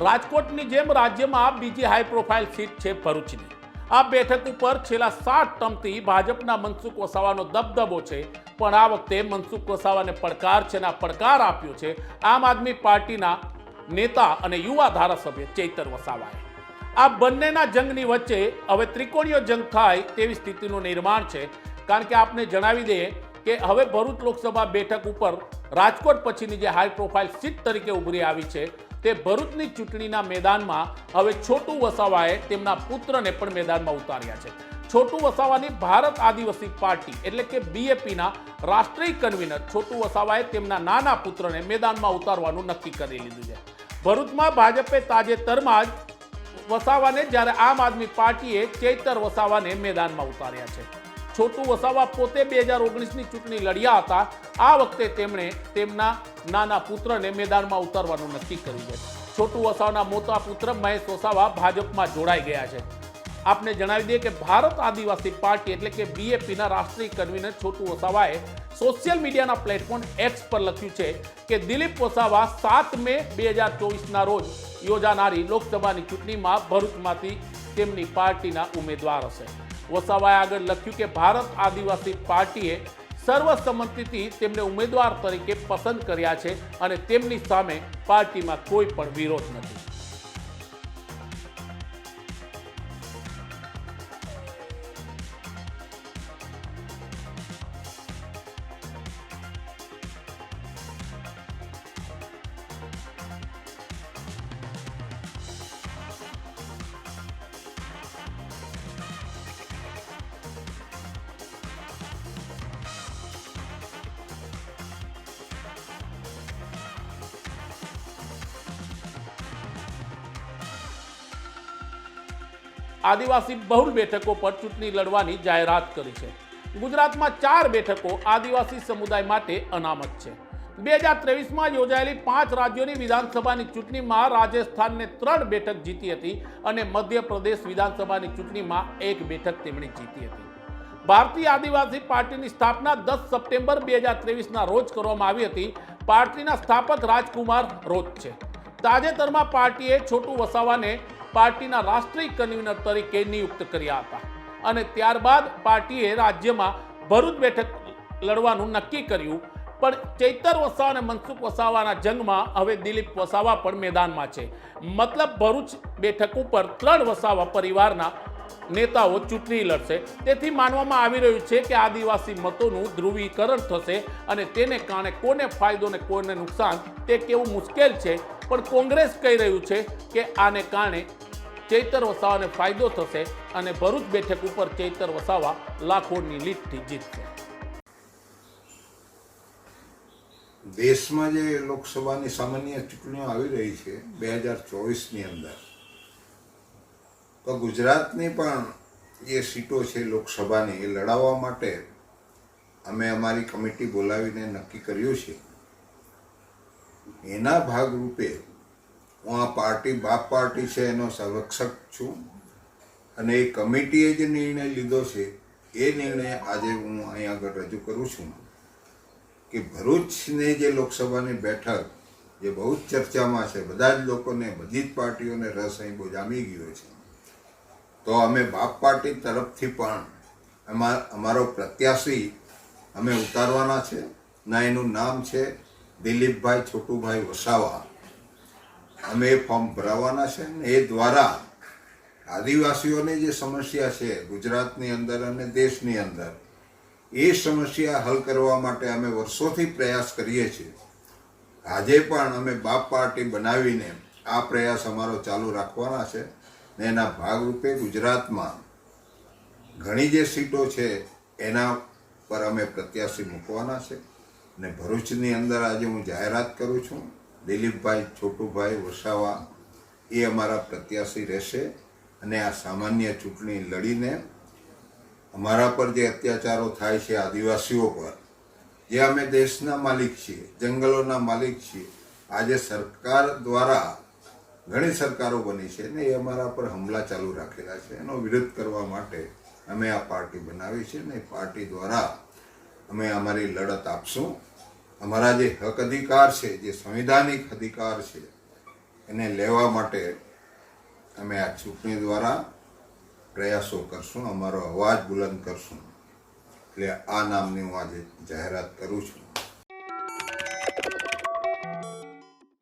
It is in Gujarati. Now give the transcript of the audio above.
રાજકોટની જેમ રાજ્યમાં બીજી હાઈ પ્રોફાઇલ સીટ છે ભરૂચની. આ બેઠક ઉપર છેલ્લા સાત ટર્મથી ભાજપના મનસુખ વસાવાનો દબદબો છે. પણ આ વખતે મનસુખ વસાવાને પડકાર છે પડકાર આપ્યો છે આમ આદમી પાર્ટીના નેતા અને યુવા ધારાસભ્ય ચૈતર વસાવાએ. આ બંનેના જંગની વચ્ચે હવે ત્રિકોણીય જંગ થાય તેવી સ્થિતિનું નિર્માણ છે. કારણ કે આપને જણાવી દઈએ કે હવે ભરૂચ લોકસભા બેઠક ઉપર રાજકોટ પછીની જે હાઈ પ્રોફાઇલ સીટ તરીકે ઉભરી આવી છે તે ભરૂચની ચૂંટણીના મેદાનમાં હવે છોટુ વસાવાએ તેમના પુત્રને પણ મેદાનમાં ઉતાર્યા છે. છોટુ વસાવાની ભારત આદિવાસી પાર્ટી એટલે કે બીએપીના રાષ્ટ્રીય કન્વીનર છોટુ વસાવાએ તેમના નાના પુત્રને મેદાનમાં ઉતારવાનું નક્કી કરી લીધું છે. ભરૂચમાં ભાજપે તાજેતરમાં જ વસાવાને જ્યારે આમ આદમી પાર્ટીએ ચૈતર વસાવાને મેદાનમાં ઉતાર્યા છે. છોટુ વસાવા પોતે બે હજાર ઓગણીસની ચૂંટણી લડ્યા હતા. આ વખતે તેમણે તેમના નાના પુત્રને મેદાનમાં ઉતારવાનું નક્કી કર્યું છે. છોટુ વસાવાના મોટા પુત્ર મહેશ વસાવા ભાજપમાં જોડાઈ ગયા છે. આપને જણાવી દઈએ કે ભારત આદિવાસી પાર્ટી એટલે કે બીએપીના રાષ્ટ્રીય કન્વીનર છોટુ વસાવાએ સોશિયલ મીડિયાના પ્લેટફોર્મ એક્સ પર લખ્યું છે કે દિલીપ વસાવા સાત મે બે હજાર ચોવીસના રોજ યોજાનારી લોકસભાની ચૂંટણીમાં ભરૂચમાંથી તેમની પાર્ટીના ઉમેદવાર હશે. વસાવાએ આગળ લખ્યું કે ભારત આદિવાસી પાર્ટીએ સર્વસંમતિથી તેમને ઉમેદવાર તરીકે પસંદ કર્યા છે અને તેમની સામે પાર્ટીમાં કોઈ પણ વિરોધ નથી. આદિવાસી બહુલ બેઠકો પર ચૂંટણી લડવાની જાહેરાત કરી છે. ગુજરાતમાં ચાર બેઠકો આદિવાસી સમુદાય માટે અનામત છે. બે હજાર ત્રેવીસમાં યોજાયેલી પાંચ રાજ્યોની વિધાનસભાની ચૂંટણીમાં રાજસ્થાનને ત્રણ બેઠક જીતી હતી અને મધ્યપ્રદેશ વિધાનસભાની ચૂંટણીમાં એક બેઠક તેમણે જીતી હતી. ભારતીય આદિવાસી પાર્ટીની સ્થાપના દસ સપ્ટેમ્બર બે હજાર ત્રેવીસના રોજ કરવામાં આવી હતી. પાર્ટીના સ્થાપક રાજકુમાર રોજ છે. તાજેતરમાં પાર્ટીએ છોટુ વસાવાને પાર્ટીના રાષ્ટ્રીય કન્વીનર તરીકે નિયુક્ત કર્યા હતા. અને ત્યારબાદ પાર્ટીએ રાજ્યમાં ભરૂચ બેઠક લડવાનું નક્કી કર્યું. પણ ચૈતર વસાવા અને મનસુખ વસાવાના જંગમાં હવે દિલીપ વસાવા પણ મેદાનમાં છે. મતલબ ભરૂચ બેઠક ઉપર ત્રણ વસાવા પરિવારના નેતાઓ ચૂંટણી લડશે. તેથી માનવામાં આવી રહ્યું છે કે આદિવાસી મતોનું ધ્રુવીકરણ થશે અને તેને કારણે કોને ફાયદો ને કોને નુકસાન તે કેવું મુશ્કેલ છે પણ કોંગ્રેસ કહી રહ્યું છે કે આને કારણે ચૈતર વસાવાને ફાયદો થશે અને ભરૂચ બેઠક ઉપર ચૈતર વસાવા લાખોની લીટથી જીતશે. દેશમાં જે લોકસભાની સામાન્ય ચૂંટણીઓ આવી રહી છે, બે હજાર ચોવીસની અંદર, તો ગુજરાતની પણ જે સીટો છે લોકસભાની એ લડાવવા માટે અમે અમારી કમિટી બોલાવીને નક્કી કર્યું છે. એના ભાગરૂપે હું આ પાર્ટી, બાપ પાર્ટી છે એનો સંરક્ષક છું અને એ કમિટીએ જે નિર્ણય લીધો છે, એ નિર્ણય આજે હું અહીં આગળ રજૂ કરું છું કે ભરૂચને જે લોકસભાની બેઠક, જે બહુ જ ચર્ચામાં છે, બધા જ લોકોને, બધી જ પાર્ટીઓને રસ અહીં બહુ જામી ગયો છે. તો અમે બાપ પાર્ટી તરફથી પણ અમારો પ્રત્યાશી અમે ઉતારવાના છે, ના એનું નામ છે દિલીપભાઈ છોટુભાઈ વસાવા. અમે ફોર્મ ભરાવાના છે ને એ દ્વારા આદિવાસીઓની જે સમસ્યા છે, ગુજરાતની અંદર અને દેશની અંદર, એ સમસ્યા હલ કરવા માટે અમે વર્ષોથી પ્રયાસ કરીએ છીએ. આજે પણ અમે બાપ પાર્ટી બનાવીને આ પ્રયાસ અમારો ચાલુ રાખવાના છે ને એના ભાગરૂપે ગુજરાતમાં ઘણી જે સીટો છે, એના પર અમે પ્રત્યાશી મૂકવાના છે. ને ભરૂચની અંદર આજે હું જાહેરાત કરું છું, દિલીપભાઈ, છોટુભાઈ, વસાવા, એ અમારા પ્રત્યાશી રહેશે અને આ સામાન્ય ચૂંટણી લડીને અમારા પર જે અત્યાચારો થાય છે આદિવાસીઓ પર, જે અમે દેશના માલિક છીએ, જંગલોના માલિક છીએ, આજે સરકાર દ્વારા ઘણી સરકારો બની છે ને એ અમારા પર હુમલા ચાલુ રાખેલા છે. એનો વિરોધ કરવા માટે અમે આ પાર્ટી બનાવી છે ને પાર્ટી દ્વારા અમે અમારી લડત આપશું. અમારા જે હક અધિકાર છે, જે સંવિધાનિક અધિકાર છે, એને લેવા માટે અમે આ ચૂંટણી દ્વારા પ્રયાસો કરશું, અમારો અવાજ બુલંદ કરશું. એટલે આ નામની હું આજે જાહેરાત કરું છું.